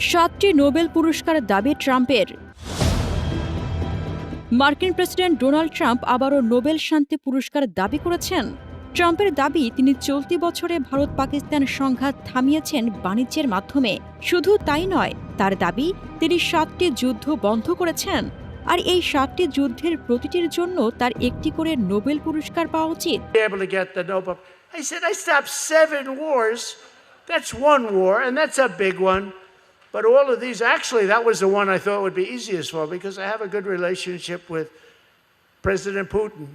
সাতটি নোবেল পুরস্কার দাবি ট্রাম্পের মার্কিন প্রেসিডেন্ট ডোনাল্ড ট্রাম্প আবারও নোবেল শান্তি পুরস্কার দাবি করেছেন ট্রাম্পের দাবি তিনি চলতি বছরে ভারত পাকিস্তান সংঘাত থামিয়েছেন বাণিজ্যের মাধ্যমে শুধু তাই নয় তার দাবি তিনি সাতটি যুদ্ধ বন্ধ করেছেন আর এই সাতটি যুদ্ধের প্রতিটির জন্য তার একটি করে নোবেল পুরস্কার পাওয়া উচিত. I said, I stopped seven wars. That's one war, and that's a big one. But all of these, actually, that was the one I thought would be easiest for because I have a good relationship with President Putin.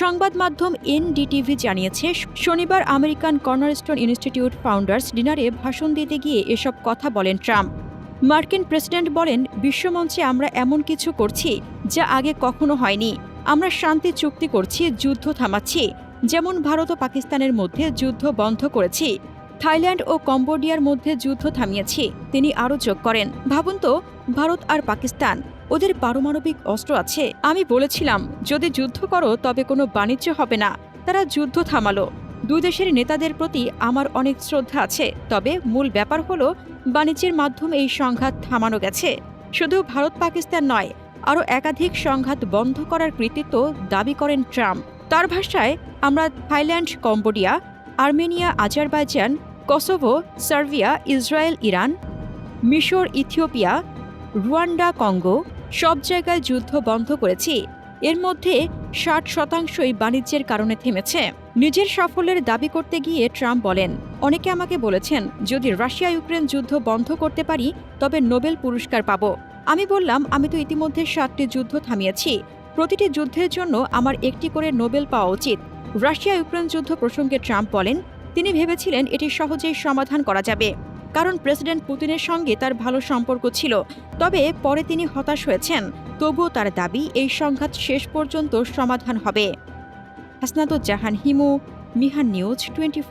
সংবাদ মাধ্যম NDTV জানিয়েছে শনিবার American cornerstone institute founders ডিনারে ভাষণ দিতে গিয়ে এসব কথা বলেন ট্রাম্প। মার্কিন প্রেসিডেন্ট বলেন বিশ্বমঞ্চে আমরা এমন কিছু করছি যা আগে কখনো হয়নি। আমরা শান্তি চুক্তি করছি যুদ্ধ থামাচ্ছি। যেমন ভারত ও পাকিস্তানের মধ্যে যুদ্ধ বন্ধ করেছি থাইল্যান্ড ও কম্বোডিয়ার মধ্যে যুদ্ধ থামিয়েছি। তিনি আরও যোগ করেন। ভাবুন তো, ভারত আর পাকিস্তান, ওদের পারমাণবিক অস্ত্র আছে। আমি বলেছিলাম, যদি যুদ্ধ করো, তবে কোনো বাণিজ্য হবে না। তারা যুদ্ধ থামালো। দুই দেশের নেতাদের প্রতি আমার অনেক শ্রদ্ধা আছে। তবে মূল ব্যাপার হলো, বাণিজ্যের মাধ্যমে এই সংঘাত থামানো গেছে। শুধু ভারত পাকিস্তান নয়, আরও একাধিক সংঘাত বন্ধ করার কৃতিত্ব দাবি করেন ট্রাম্প। তার ভাষায়, আমরা Thailand, Cambodia, Armenia, Azerbaijan Kosovo, Serbia, Israel, Iran, মিশর, ইথিওপিয়া, রুয়ান্ডা, কঙ্গো সব জায়গায় যুদ্ধ বন্ধ করেছি। এর মধ্যে ষাট শতাংশই বাণিজ্যের কারণে থেমেছে। নিজের সাফল্যের দাবি করতে গিয়ে ট্রাম্প বলেন, অনেকে আমাকে বলেছেন, যদি রাশিয়া ইউক্রেন যুদ্ধ বন্ধ করতে পারি, তবে নোবেল পুরস্কার পাব। আমি বললাম, আমি তো ইতিমধ্যে সাতটি যুদ্ধ থামিয়েছি। প্রতিটি যুদ্ধের জন্য আমার একটি করে নোবেল পাওয়া উচিত। রাশিয়া ইউক্রেন যুদ্ধ প্রসঙ্গে ট্রাম্প বলেন তিনি ভেবেছিলেন এটি সহজেই সমাধান করা যাবে। কারণ প্রেসিডেন্ট পুতিনের সঙ্গে তার ভালো সম্পর্ক ছিল। তবে পরে তিনি হতাশ হয়েছেন। তবুও তার দাবি, এই সংঘাত শেষ পর্যন্ত সমাধান হবে। Hasnaduzzahan Himu, Mihan news twenty